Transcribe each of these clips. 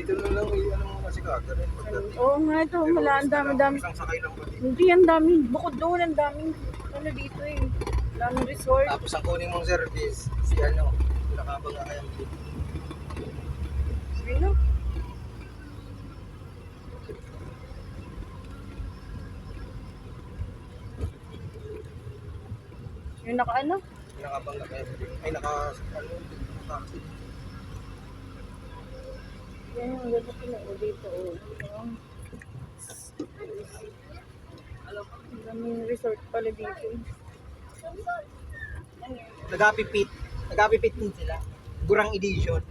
Dito na lang, eh, ano mo kasi kagad. eh, pagdating. Oo nga ito, Pero wala, ang dami-dami. Isang sakay lang pati. Hindi, ang dami. Bukod doon, ang daming, ano dito eh. Daming resort. Tapos ang kunin mong service, si ano, nakabang na kaya. Ano? Yung naka ano? Nakabang na kaya. Ay, naka, ano, taxi. Yan yung ganda na o dito o. Ang daming resort pala dito. Nagapipit. Nagapipit din sila. Gurang edition.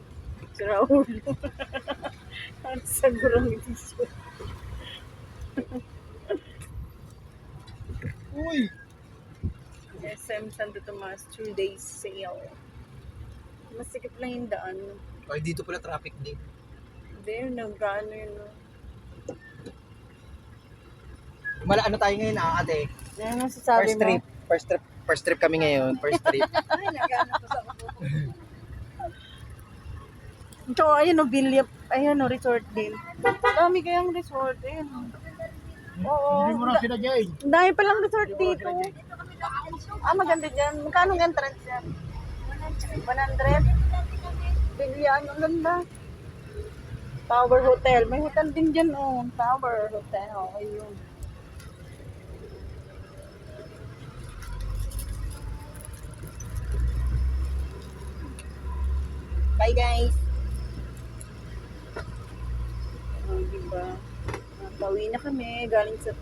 Si Raul. Ang sagurang ito Uy! SM Santo Tomas, two days sale. Masikip lang yung daan. Ay, dito pala traffic din. Hindi, nag-ano yun. no. Mala, ano tayo ngayon, ah, ate? Yan ang sasabi First mo. trip. First trip. First trip kami ngayon. First trip. Ay, nag-ano pa sa Ito, ayun o, Bilyap. Ayun o, resort din. Dami kayang resort. Ayun o. Oo. Hindi mo na sila dyan. Ang dami palang resort dito. Ah, maganda dyan. Magkano ang entrance yan? 100? Bilyan, ang ganda. Tower Hotel. May hotel din dyan, oh. Tower Hotel. Ayun. Bye, guys. Oh, diba? Pauwi na kami. Galing sa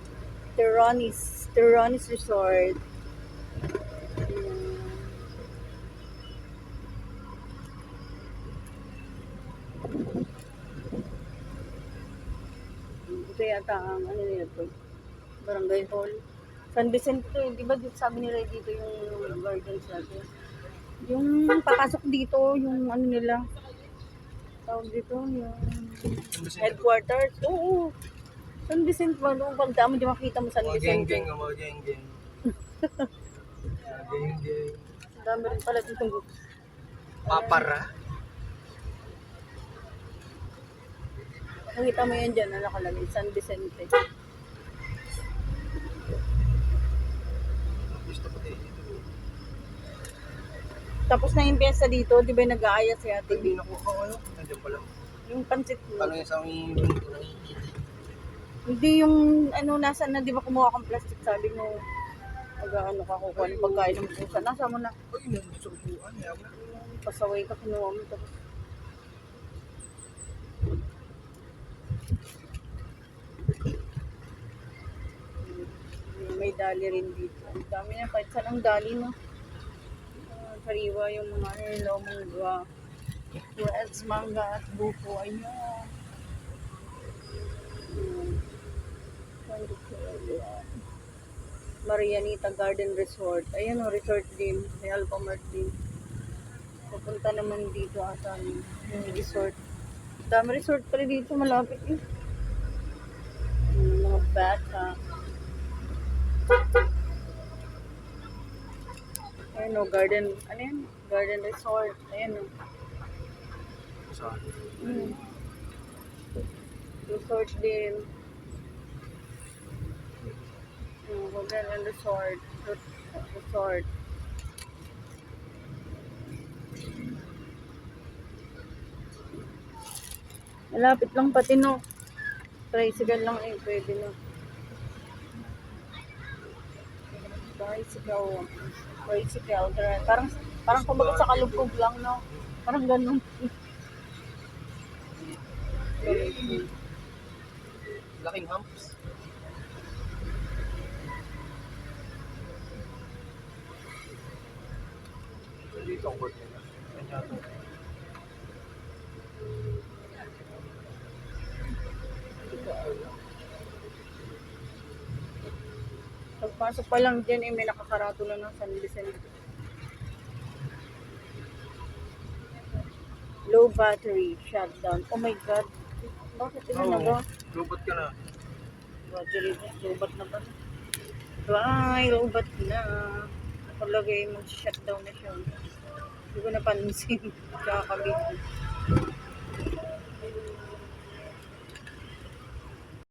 Terranis. Terranis Resort. Ito yata ang ano nila to. Barangay Hall. San Vicente to. Di ba dito sabi nila dito yung gardens natin? Yung papasok dito, yung ano nila. Tawag dito, yung headquarters. Oo. San Vicente ba? Nung pagdaan mo, di makita mo San Mga geng-geng, Vicente. mga geng-geng. Mga Geng-geng. Ang dami rin pala dito. Papara. Nakita mo yan dyan, na nakalagay, San Vicente. Ko. Tapos na yung piyesta dito, di ba nag-aaya si Ate Hindi B? nakuha ko ano. Nandiyan pala. Yung pansit mo. Paano yung sa aming linggo ng hindi. Yung ano, nasa na, di ba kumuha kang plastic, sabi mo, mag ano ka kukuha ng pagkain ng pusa. Nasa mo na, Uy, nandun sa upuan. Yaman. pasaway ka, kinuha mo. Tapos, dali rin dito. Ang dami na, kahit saan ang dali, no? Ah, Kariwa yung mga hello, mangga. Reds, manga at buko. Ayun. Marianita Garden Resort. Ayan o, resort din. May Alpamart din. Pupunta naman dito ata yung resort. Dami resort pala dito, malapit eh. Yung mga bata. Ayan o, garden, ano yan? Garden resort. Ayan o. Saan? Mm. Resort din. Mm, hotel and resort. Res- Resort. Malapit lang pati no. Tricycle lang eh, pwede no. Tricycle. Tricycle. Tra- Parang, parang kumbaga sa kalugkog lang no. Parang ganun. Laking humps. Dito ang work nila. To. Pagpasok pa lang dyan, eh, may nakakaratula ng San Vicente. Low battery, shutdown. Oh my God. Bakit ito na ba? Lubot ka na. Battery, lobat na ba? Bye, lobat na. Nakalagay, mag-shutdown na siya. Hindi ko napansin. Kakabit.